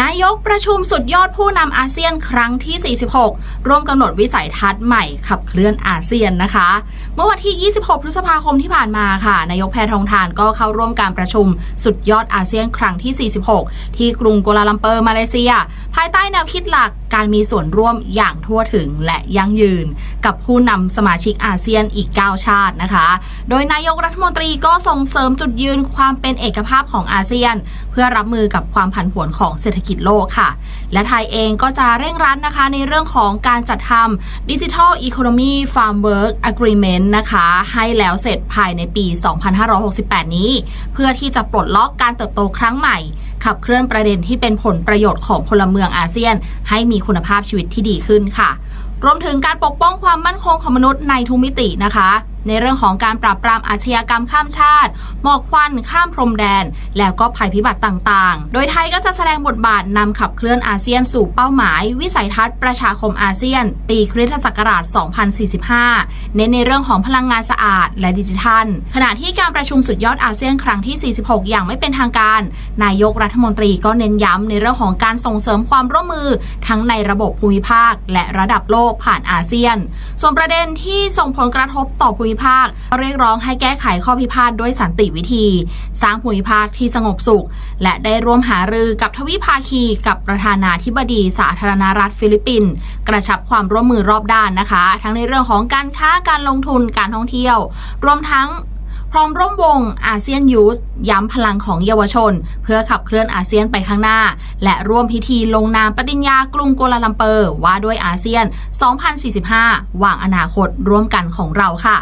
นายกประชุมสุดยอดผู้นำอาเซียนครั้งที่ 46 ร่วมกำหนดวิสัยทัศน์ใหม่ขับเคลื่อนอาเซียนนะคะ เมื่อวันที่ 26 พฤษภาคมที่ผ่านมาค่ะ นายกแพทองทานก็เข้าร่วมการประชุมสุดยอดอาเซียนครั้งที่ 46 ที่กรุงกัวลาลัมเปอร์มาเลเซีย ภายใต้แนวคิดหลักการมีส่วนร่วมอย่างทั่วถึงและยั่งยืน กับผู้นำสมาชิกอาเซียนอีก 9 ชาตินะคะ โดยนายกรัฐมนตรีก็ส่งเสริมจุดยืนความเป็นเอกภาพของอาเซียน เพื่อรับมือกับความผันผวนของเศรษฐกิจโลกค่ะ และไทยเองก็จะเร่งรัดนะคะในเรื่องของการจัดทำดิจิทัลอีโคโนมีฟาร์มเวิร์กอะเกรเมนต์นะคะให้แล้วเสร็จภายในปี 2568 นี้ เพื่อที่จะปลดล็อกการเติบโตครั้งใหม่ ขับเคลื่อนประเด็นที่เป็นผลประโยชน์ของพลเมืองอาเซียน ให้มีคุณภาพชีวิตที่ดีขึ้นค่ะ รวมถึงการปกป้องความมั่นคงของมนุษย์ในทุกมิตินะคะ ในเรื่องของการปราบปรามอาชญากรรมข้ามชาติ หมอกควันข้ามพรมแดน แล้วก็ภัยพิบัติต่างๆ โดยไทยก็จะแสดงบทบาทนำขับเคลื่อนอาเซียนสู่เป้าหมาย วิสัยทัศน์ประชาคมอาเซียน ปีคริสตศักราช 2045 เน้นในเรื่องของพลังงานสะอาดและดิจิทัล ขณะที่การประชุมสุดยอดอาเซียนครั้งที่ 46 อย่างไม่เป็นทางการ นายกรัฐมนตรีก็เน้นย้ำในเรื่องของการส่งเสริมความร่วมมือ ทั้งในระบบภูมิภาค และระดับโลกผ่านอาเซียน ส่วนประเด็นที่ส่งผลกระทบต่อภูมิภาค เรียกร้องให้แก้ไขข้อพิพาทด้วยสันติวิธี สร้างภูมิภาคที่สงบสุข และได้ร่วมหารือกับทวิภาคีกับประธานาธิบดีสาธารณรัฐฟิลิปปินส์กระชับความร่วมมือรอบด้านนะคะ ทั้งในเรื่องของการค้าการลงทุนการท่องเที่ยว รวมทั้งพร้อมร่วมวงอาเซียนยูสย้ำพลังของเยาวชน เพื่อขับเคลื่อนอาเซียนไปข้างหน้า และร่วมพิธีลงนามปฏิญญากรุงกัวลาลัมเปอร์ว่าด้วยอาเซียน 2045วางอนาคตร่วมกันของเราค่ะ